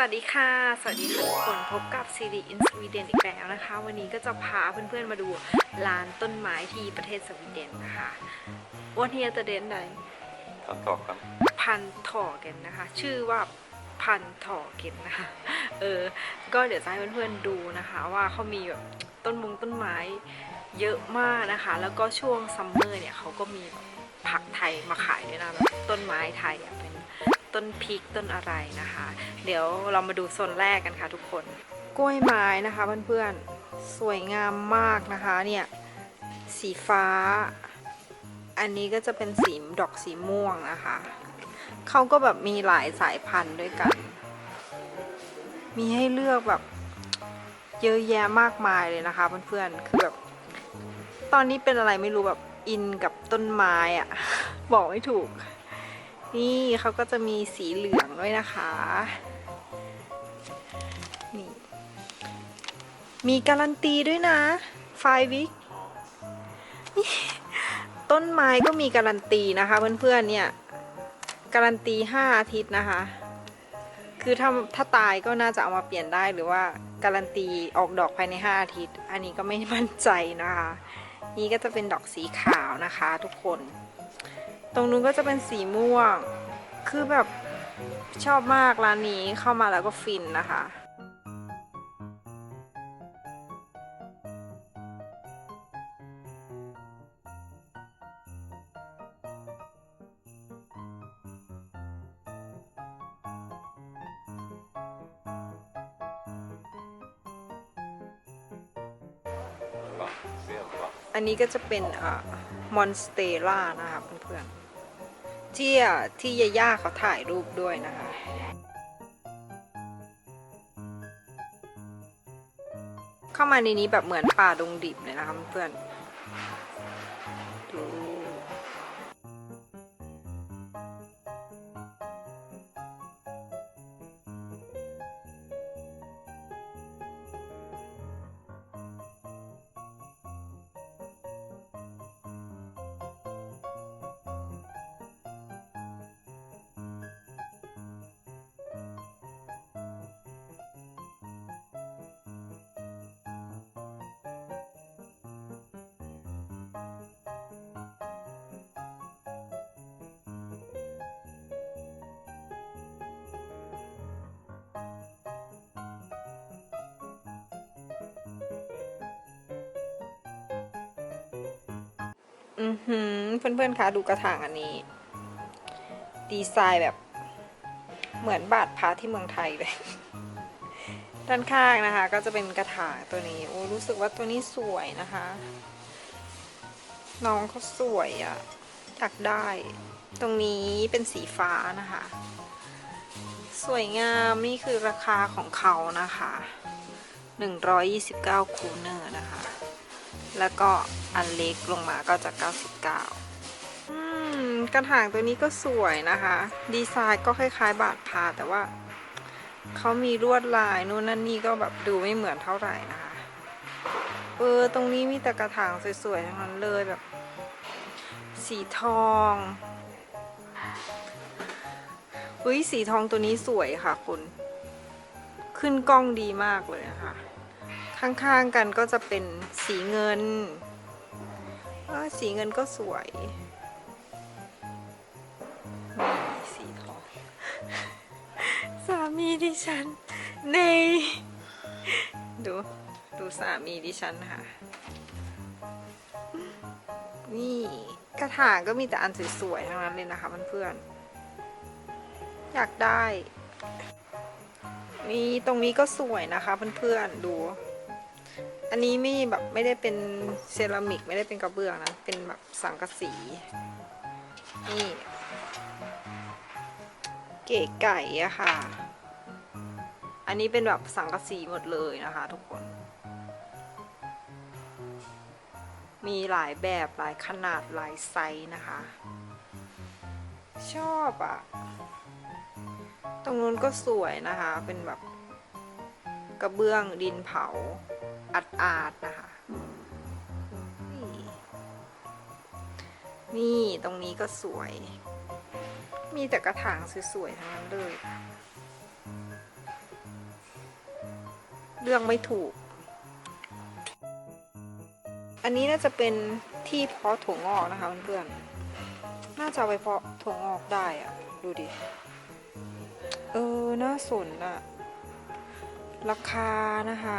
วัสดีค่ะ สวัสดีค่ะทุกคนพบกับซีรีส์อินสวีเดนอีกแล้วนะคะ วันนี้ก็จะพาเพื่อนๆมาดูร้านต้นไม้ที่ประเทศสวีเดนนะคะวันนี้จะเด่นไหน Ta taken. พันถอเกนนะคะ ชื่อว่าพันถอเกนนะคะเออ ก็เดี๋ยวจะให้เพื่อนๆดูนะคะ ว่าเขามีแบบต้นมงต้นไม้เยอะมากนะคะ แล้วก็ช่วงซัมเมอร์เนี่ยเขาก็มีแบบผักไทยมาขายด้วยนะแบบต้นไม้ไทยอะเป็น ต้นพริกต้นอะไรนะคะ เดี๋ยวเรามาดูโซนแรกกันค่ะทุกคน กล้วยไม้นะคะเพื่อนๆ สวยงามมากนะคะเนี่ยสีฟ้า อันนี้ก็จะเป็นสีดอกสีม่วงนะคะ เขาก็แบบมีหลายสายพันธุ์ด้วยกัน มีให้เลือกแบบเยอะแยะมากมายเลยนะคะเพื่อนๆ คือแบบ ตอนนี้เป็นอะไรไม่รู้แบบอินกับต้นไม้อะบอกไม่ถูก นี่เขาก็จะมีสีเหลืองด้วยนะคะ นี่ มีการันตีด้วยนะไฟวิกต้นไม้ก็มีการันตีนะคะเพื่อนๆเนี่ย การันตี 5 อาทิตย์นะคะ คือถ้าถ้าตายก็น่าจะเอามาเปลี่ยนได้หรือว่าการันตีออกดอกภายใน 5 อาทิตย์ อันนี้ก็ไม่มั่นใจนะคะ นี่ก็จะเป็นดอกสีขาวนะคะทุกคน ตรงนู้นก็จะเป็นสีม่วง คือแบบชอบมากร้านนี้เข้ามาแล้วก็ฟินนะคะอันนี้ก็จะเป็นอ่ามอนสเตล่านะคะ ที่อะที่ยาย่าเขาถ่ายรูปด้วยนะคะ เข้ามาในนี้แบบเหมือนป่าดงดิบเลยนะคะเพื่อน อือหือเพื่อนๆคะดูกระถางอันนี้ ดีไซน์แบบ เหมือนบาทพระที่เมืองไทยเลย ด้านข้างนะคะ ก็จะเป็นกระถางตัวนี้โอ้รู้สึกว่าตัวนี้สวยนะคะ น้องเขาสวยอะ่ะอยากได้ ตรงนี้เป็นสีฟ้านะคะ สวยงามนี่คือราคาของเขานะคะ 129คูเนอร์นะคะ แล้วก็ อันเล็กลงมาก็จะ 99อืมกระถางตัวนี้ก็สวยนะคะ ดีไซน์ก็คล้ายๆ บาทพาแต่ว่าเขามีลวดลายนู่นนั่นนี่ก็แบบดูไม่เหมือนเท่าไหร่นะคะ เออ ตรงนี้มีแต่กระถางสวยๆทั้งนั้นเลยแบบ สีทองเฮ้ยสีทองตัวนี้สวยค่ะคุณขึ้นกล้องดีมากเลยนะคะ ข้างๆกันก็จะเป็นสีเงิน สีเงินก็สวยมีสีทอง สามีดิฉันในดู ดูสามีดิฉันค่ะ นี่กระถางก็มีแต่อันสวยๆทั้งนั้นเลยนะคะเพื่อนๆอยากได้ นี่ตรงนี้ก็สวยนะคะเพื่อนๆดู อันนี้ไม่แบบ ไม่ได้เป็นเซรามิก ไม่ได้เป็นกระเบื้องนะ เป็นแบบสังกะสี นี่ เก๋ไก่อะค่ะ อันนี้เป็นแบบสังกะสีหมดเลยนะคะทุกคน มีหลายแบบหลายขนาดหลายไซส์นะคะ ชอบอะตรงนู้นก็สวยนะคะ เป็นแบบกระเบื้องดินเผาอัดอาดๆนะคะ นี่ตรงนี้ก็สวย มีแต่กระถางสวยๆทั้งนั้นเลยเลือกไม่ถูก อันนี้น่าจะเป็นที่เพาะถั่วงอกนะคะเพื่อนๆ น่าจะไปเพาะถั่วงอกได้อะดูดิ เออ น่าสนอะราคานะคะ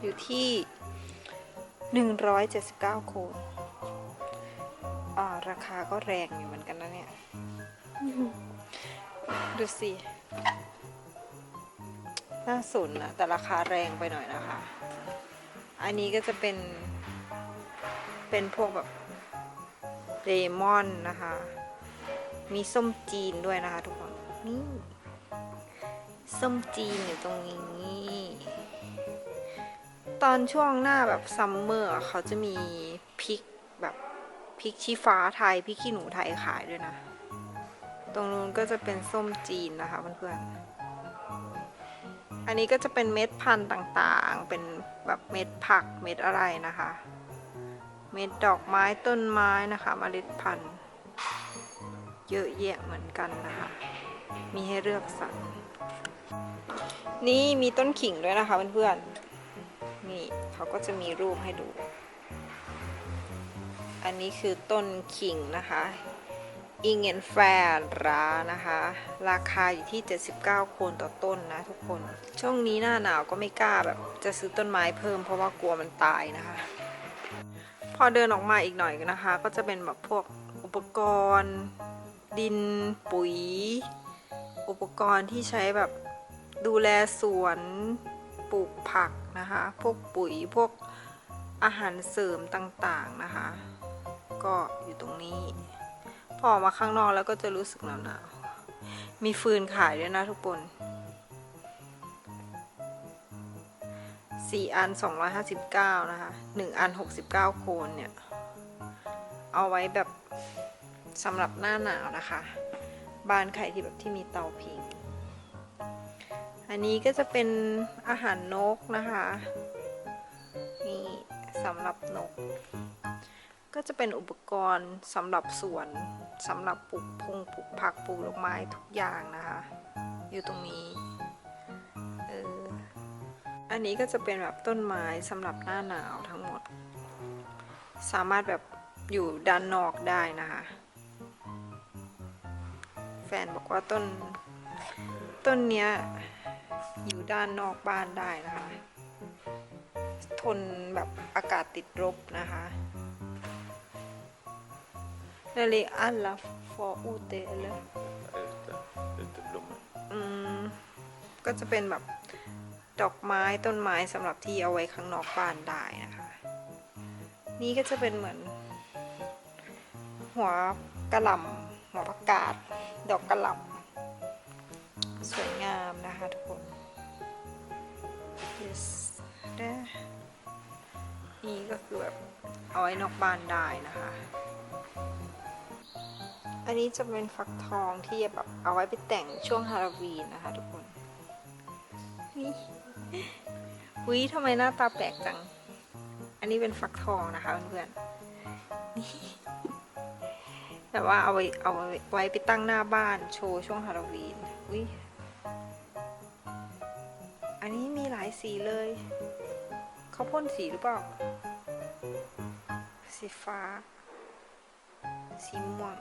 อยู่ที่ 179 โคนอ่า ราคาก็แรงอยู่เหมือนกันนะเนี่ยดูสิน่าสนนะแต่ราคาแรงไปหน่อยนะคะ อันนี้ก็จะเป็น เป็นพวกแบบเลมอนนะคะ มีส้มจีนด้วยนะคะทุกคนนี่ส้มจีนอยู่ตรงนี้ ตอนช่วงหน้าแบบซัมเมอร์อะเขาจะมีพริกแบบ พริกชี้ฟ้าไทยพริกขี้หนูไทยขายด้วยนะ ตรงนู้นก็จะเป็นส้มจีนนะคะเพื่อนๆ อันนี้ก็จะเป็นเม็ดพันธุ์ต่างๆ เป็นแบบเม็ดผักเม็ดอะไรนะคะ เม็ดดอกไม้ต้นไม้นะคะเมล็ดพันธุ์ เยอะแยะเหมือนกันนะคะ มีให้เลือกสรร นี่มีต้นขิงด้วยนะคะเพื่อนๆ นี่เขาก็จะมีรูปให้ดู อันนี้คือต้นขิงนะคะอิงเงินแฟร์รานะคะ ราคาอยู่ที่ 79 โคนต่อต้นนะทุกคน ช่วงนี้หน้าหนาวก็ไม่กล้าแบบจะซื้อต้นไม้เพิ่มเพราะว่ากลัวมันตายนะคะ พอเดินออกมาอีกหน่อยนะคะ ก็จะเป็นแบบพวกอุปกรณ์ ดินปุ๋ย อุปกรณ์ที่ใช้แบบดูแลสวนปลูกผักนะคะ พวกปุ๋ยพวกอาหารเสริมต่างๆนะคะ ก็อยู่ตรงนี้ พอออกมาข้างนอกแล้วก็จะรู้สึกหนาวๆมีฟืนขายด้วยนะทุกคนสี่อัน 259 นะคะหนึ่งอัน 69 โคนเนี่ย เอาไว้แบบสำหรับหน้าหนาวนะคะ บ้านใครที่แบบที่มีเตาผิง อันนี้ก็จะเป็นอาหารนกนะคะ นี่สำหรับนก ก็จะเป็นอุปกรณ์สำหรับสวนสำหรับปลูกพงปลูกผักปลูกดอกไม้ทุกอย่างนะคะ อยู่ตรงนี้เอออันนี้ก็จะเป็นแบบต้นไม้สำหรับหน้าหนาวทั้งหมด สามารถแบบอยู่ด้านนอกได้นะคะ แฟนบอกว่าต้นต้นเนี้ยอยู่ด้านนอกบ้านได้นะคะ ทนแบบอากาศติดลบนะคะ แล้วเลยอันละฟออูเตเลย Ute, uteblommen. อืม ก็จะเป็นแบบดอกไม้ต้นไม้สำหรับที่เอาไว้ข้างนอกบ้านได้นะคะ นี่ก็จะเป็นเหมือน หัวกระหล่ำหัวผักกาดดอกกระหล่ำสวยงามนะคะทุกคน yes ได้นี่ก็คือแบบเอาไว้นอกบ้านได้นะคะ อันนี้จะเป็นฟักทองที่แบบเอาไว้ไปแต่งช่วงฮาโลวีนนะคะทุกคน นี่วิทำไมหน้าตาแปลกจัง อันนี้เป็นฟักทองนะคะเพื่อนๆ นี่แต่ว่าเอาไว้เอาไว้ไปตั้งหน้าบ้านโชว์ช่วงฮาโลวีนวิอันนี้มีหลายสีเลย เขาพ่นสีหรือเปล่า สีฟ้า สีม่วง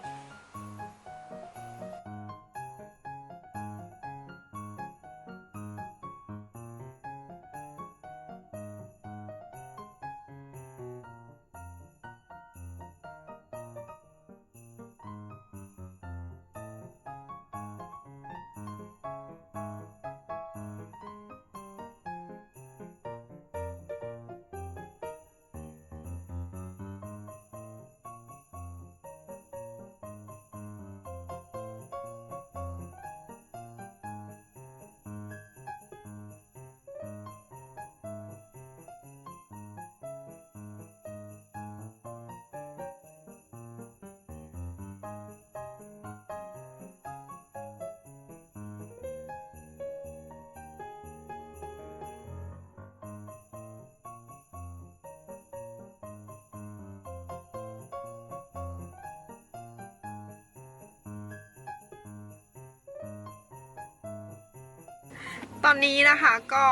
ตอนนี้นะคะก็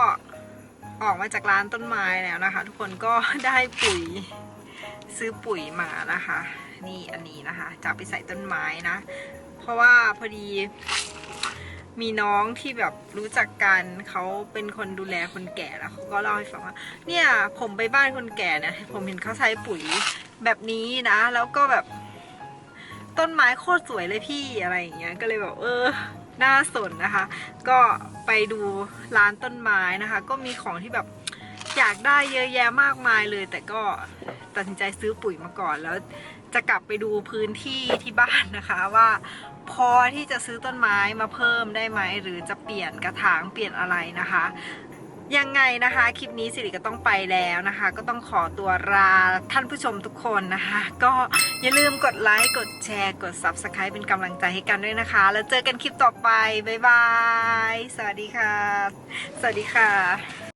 ออกมาจากร้านต้นไม้แล้วนะคะ ทุกคนก็ได้ปุ๋ยซื้อปุ๋ยมานะคะ นี่อันนี้นะคะจะไปใส่ต้นไม้นะ เพราะว่าพอดีมีน้องที่แบบรู้จักกันเขาเป็นคนดูแลคนแก่แล้วเขาก็เล่าให้ฟังว่าเนี่ยผมไปบ้านคนแก่เนี่ยผมเห็นเขาใช้ปุ๋ยแบบนี้นะ แล้วก็แบบต้นไม้โคตรสวยเลยพี่อะไรอย่างเงี้ยก็เลยแบบเออ น่าสนนะคะ ก็ไปดูร้านต้นไม้นะคะ ก็มีของที่แบบอยากได้เยอะแยะมากมายเลย แต่ก็ตัดสินใจซื้อปุ๋ยมาก่อนแล้วจะกลับไปดูพื้นที่ที่บ้านนะคะว่าพอที่จะซื้อต้นไม้มาเพิ่มได้ไหมหรือจะเปลี่ยนกระถางเปลี่ยนอะไรนะคะ ยังไงนะคะ คลิปนี้สิริก็ต้องไปแล้วนะคะ ก็ต้องขอตัวลาท่านผู้ชมทุกคนนะคะ ก็อย่าลืมกดไลค์กดแชร์กด Subscribe เป็นกำลังใจให้กันด้วยนะคะ แล้วเจอกันคลิปต่อไป บ๊ายบาย สวัสดีค่ะ สวัสดีค่ะ